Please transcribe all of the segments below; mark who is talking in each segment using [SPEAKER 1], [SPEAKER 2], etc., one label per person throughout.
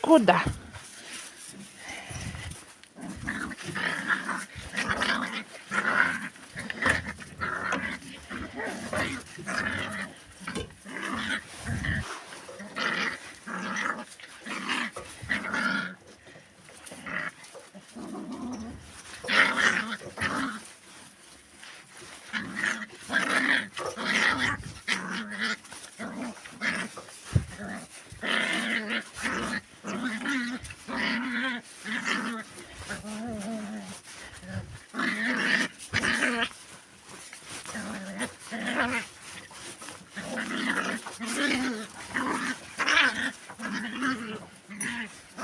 [SPEAKER 1] Куда?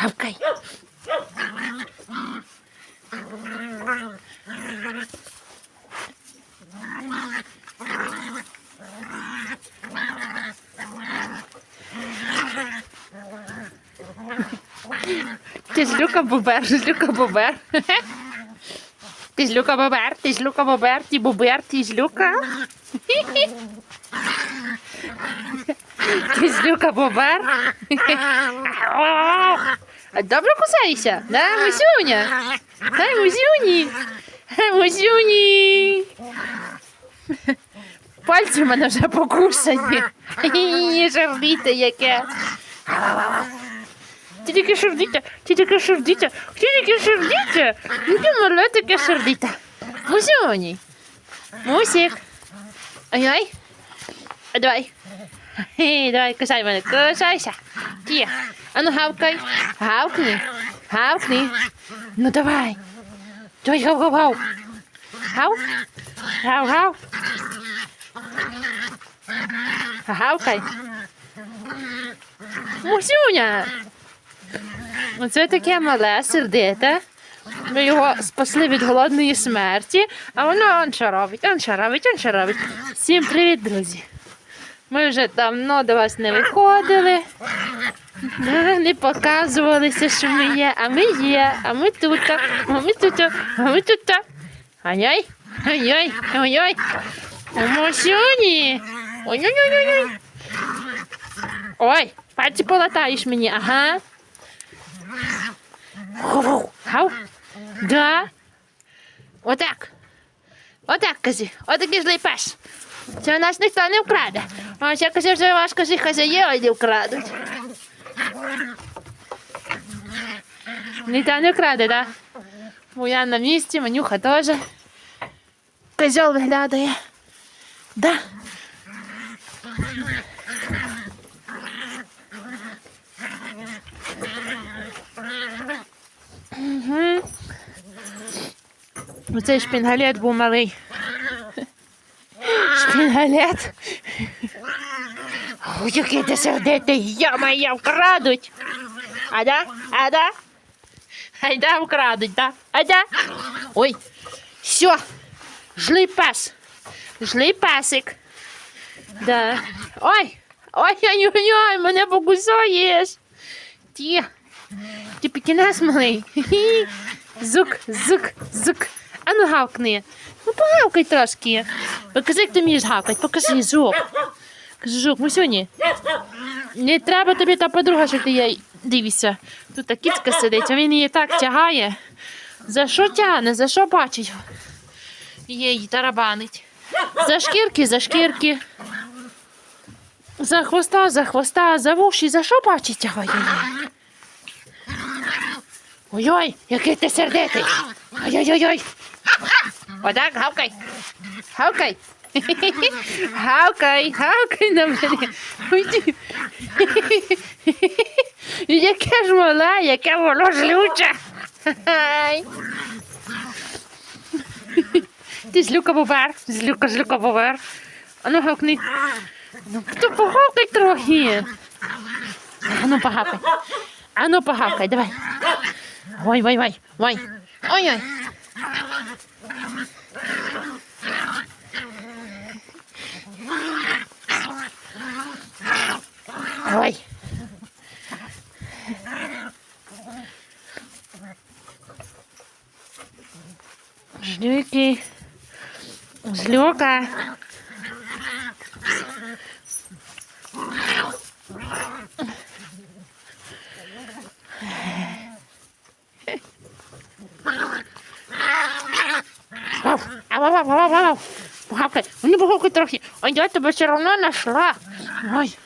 [SPEAKER 1] Гавкай. Ти ж Люка Бобер, ж Люка Бобер. Ти ж Люка Бобер, ти ж Люка Бобер, ти Бобер, ти ж Люка. Ти ж Люка Бобер. Добре кусаєшся, да, Мусюня? Ай, Мусюні. Мусюні. Пальці в мене вже покусані. Ні, Шердите яке. Ти тільки шердите, ти тільки шердите, ти тільки шердите. Ну ти мале таке шердите. Мусюні. Мусик. Ай-ай. А давай. Хе, давай, кусай мене, кусайся. Ті. А ну гавкай. Гавкни. Гавкни. Ну давай. Давай, гав, гав, гав. Гав. Гав, гав. Гавкай. Мусюня. Оце таке мале, сердите. Ми його спасли від голодної смерті, а воно он що робить, он що робить, он що робить. Всім привіт, друзі. Ми вже давно до вас не виходили, не показувалися, що ми є, а ми є, а ми тут, а ми тут, а ми тут. Ай-яй, ай-яй, ай-яй. Мосюні. Ой-ой-ой-ой. Ой, пальці полатаєш мені, ага. Гав. Да. Отак. Отак, кажи. Отакий злий пес. Це у нас ніхто не вкраде. Ось я кажу, вже ваш кажи, хазяї вкрадуть. Ніхто не вкраде, так? Да? Буян на місці, манюха теж. Козьол виглядає. Да. Оцей шпінгалет був малий. Шпінгалет. Ой, який ти сердитий, я вкрадуть. А да? А да? Ай вкрадуть, да? А да? Ой, все, жлий пес. Жлий песик. Да. Ой, ой, ой, ой, ой, мене покусаєш. Ті. Ти пікінес малий. Зук, зук, зук. А ну гавкни. Ну погавкай трошки. Покажи, як ти вмієш гавкати. Покажи жук. Кажи, жук, Мусюні. Не треба тобі та подруга, що ти їй дивишся. Тут та кіцька сидить, а він її так тягає. За що тягне? За що бачить? Її тарабанить. За шкірки, за шкірки. За хвоста, за хвоста, за вуші, за що бачить тягає її? Ой-ой, який ти сердитий. Ой-ой-ой. Отак, гавкай. Гавкай. Гавкай, гавкай на мене. Яке ж мале, яке воно злюче. Ай. Ти злюка бобер, злюка, злюка бобер. А ну гавкни. Ну, то погавкай трохи. А ну погавкай. А ну погавкай, давай. Ой, ой, ой, ой. Ой, ой. Ой. Жлюки. Злюка. Ау. Погавкай, ну погавкай трохи. А я тебе все одно нашла. Ой.